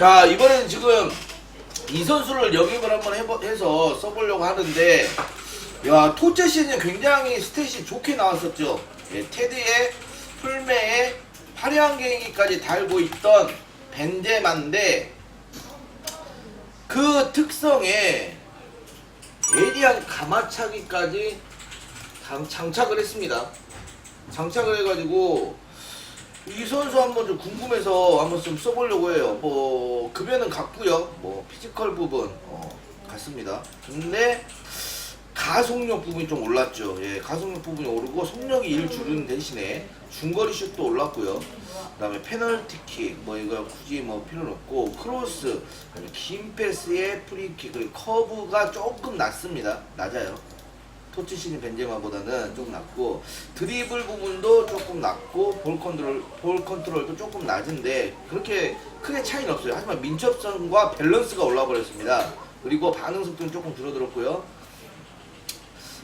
자 이번에는 지금 이 선수를 영입을 한번 해보, 해서 써보려고 하는데 야 토제 시즌 굉장히 스탯이 좋게 나왔었죠. 예, 풀메에 화려한 개인기까지 달고 있던 벤제마인데 그 특성에 예리한 가마차기까지 장- 장착을 했습니다. 장착을 해가지고 이 선수 한번 좀 궁금해서 한번 좀 써보려고 해요. 뭐 급여는 같고요. 뭐 피지컬 부분 어, 같습니다. 근데 가속력 부분이 좀 올랐죠. 예, 가속력 부분이 오르고 속력이 1 줄은 대신에 중거리 슛도 올랐고요. 그다음에 페널티킥 뭐 이거 굳이 뭐 필요는 없고 크로스 긴 패스에 프리킥 그리고 커브가 조금 낮습니다. 낮아요. 토치시니 벤제마보다는 좀 낮고 드리블 부분도 조금 낮고 볼 컨트롤 볼 컨트롤도 조금 낮은데 그렇게 크게 차이는 없어요. 하지만 민첩성과 밸런스가 올라 버렸습니다. 그리고 반응 속도는 조금 줄어들었고요.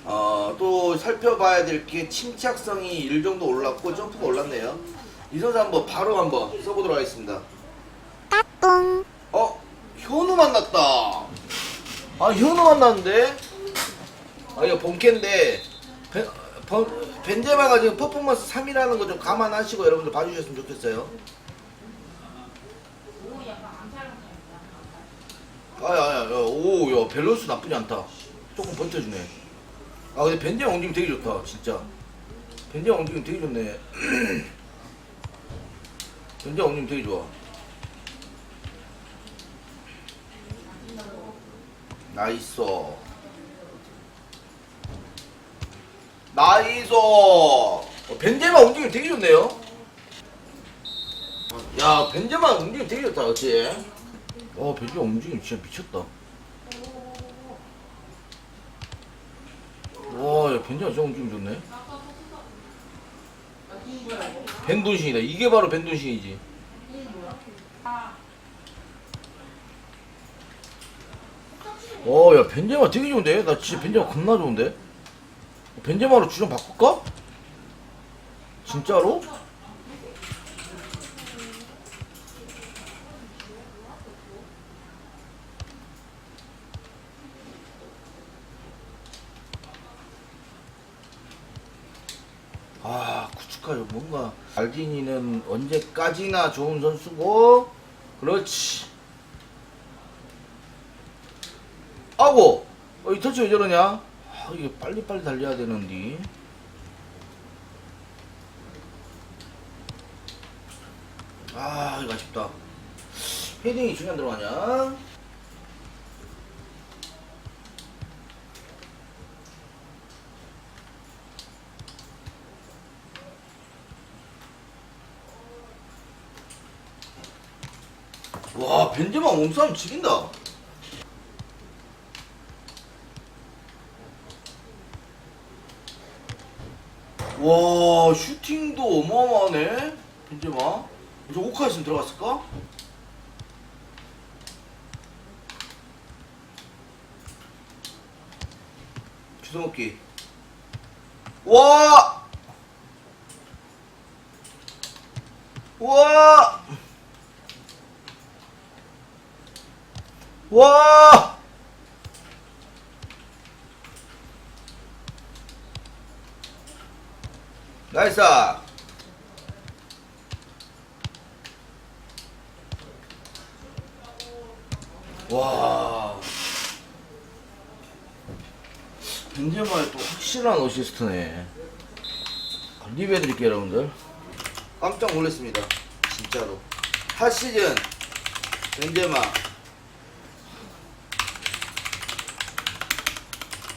어, 또 살펴봐야 될 게 침착성이 1 정도 올랐고 점프가 올랐네요. 이 선수 한번 바로 한번 써보도록 하겠습니다. 어? 현우 만났다. 아 현우 만났는데? 아 이거 본캐인데 벤제마가 지금 퍼포먼스 3이라는 거 좀 감안하시고 여러분들 봐주셨으면 좋겠어요. 아야야 오야 밸런스 나쁘지 않다. 조금 버텨주네. 아 근데 벤제마 움직임 되게 좋다 진짜. 벤제마 움직임 되게 좋네. 벤제마 움직임 되게 좋아. 나이스. 나이스. 어, 벤제마 움직임 되게 좋네요. 야, 벤제마 움직임 되게 좋다, 그치? 어, 벤제마 움직임 진짜 미쳤다. 와, 야, 벤제마 진짜 움직임 좋네. 벤돈신이다. 이게 바로 벤돈신이지. 어, 야, 벤제마 되게 좋은데? 나 진짜 벤제마 겁나 좋은데? 벤제마로 주전 바꿀까? 진짜로? 아, 구축하죠. 뭔가 알디니는 언제까지나 좋은 선수고, 그렇지. 아고, 어, 이 터치 왜 저러냐? 아, 이게 빨리빨리 달려야 되는데. 아, 이거 아쉽다. 헤딩이 중요한 들어가냐? 와, 벤제마 몸싸움 지긴다. 와, 슈팅도 어마어마하네. 벤제마. 저 오카 있으면 들어갔을까? 주워먹기. 와! 와! 와! 나이스! 와. 벤제마의 또 확실한 어시스트네. 리뷰해드릴게요, 여러분들. 깜짝 놀랐습니다. 진짜로. 핫 시즌, 벤제마.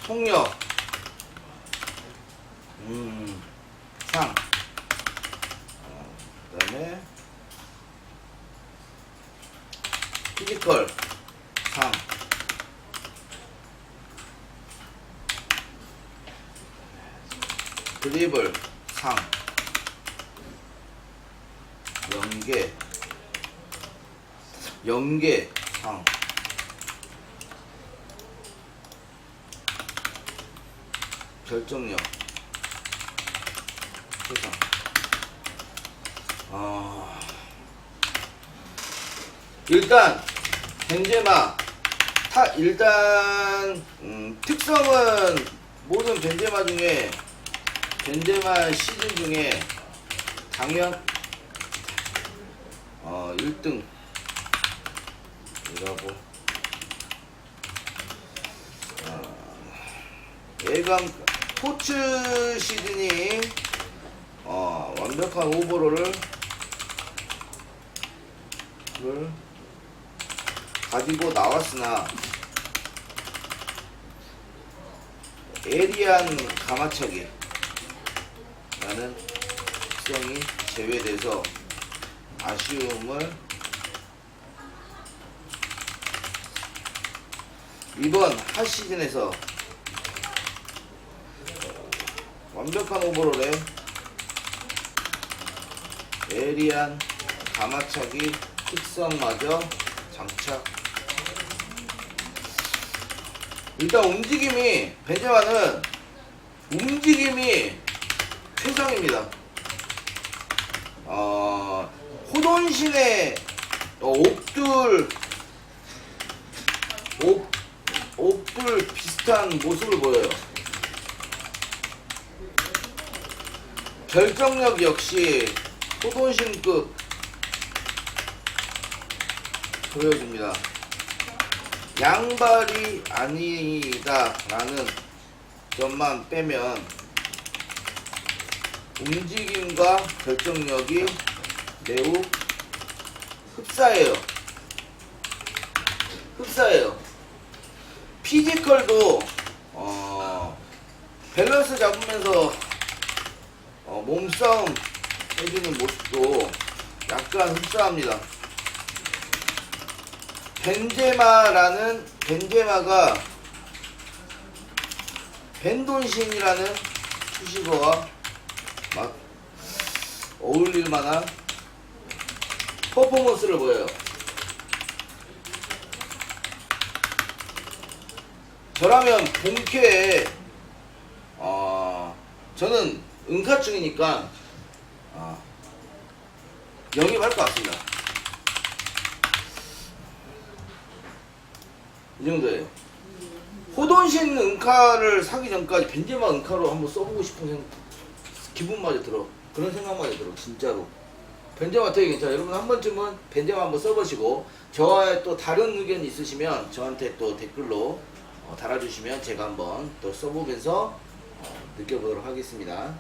속력. 음, 상. 어, 그 다음에, 피지컬. 상. 드리블 상 연계 연계 상 결정력 세상 아. 일단 벤제마. 타 일단 음, 특성은 모든 벤제마 중에 벤제마 시즌 중에 당연 어 1등. 이라고. 예감 포츠 시즌이 어, 완벽한 오버롤을 를 가지고 나왔으나 에리안 가마차기 라는 특성이 제외돼서 아쉬움을 이번 핫 시즌에서 완벽한 오버롤에 에리안 가마차기 특성마저 장착. 일단 움직임이 벤제마는 움직임이 최상입니다. 어, 호돈신의 어, 옥둘 옥, 옥둘 비슷한 모습을 보여요. 결정력 역시 호돈신급 보여줍니다. 양발이 아니다 라는 점만 빼면 움직임과 결정력이 매우 흡사해요. 흡사해요. 피지컬도 어, 밸런스 잡으면서 어, 몸싸움 해주는 모습도 약간 흡사합니다. 벤제마라는 벤제마가 벤돈신이라는 수식어와 막 어울릴 만한 퍼포먼스를 보여요. 저라면 본캐에 어, 저는 응카증이니까 어, 영입할 것 같습니다. 이 정도예요. 호돈신 은카를 사기 전까지 벤제마 은카로 한번 써보고 싶은 생, 기분마저 들어. 그런 생각마저 들어. 진짜로. 벤제마 되게 괜찮아. 여러분 한 번쯤은 벤제마 한번 써보시고 저와의 또 다른 의견 있으시면 저한테 또 댓글로 어, 달아주시면 제가 한번 또 써보면서 어, 느껴보도록 하겠습니다.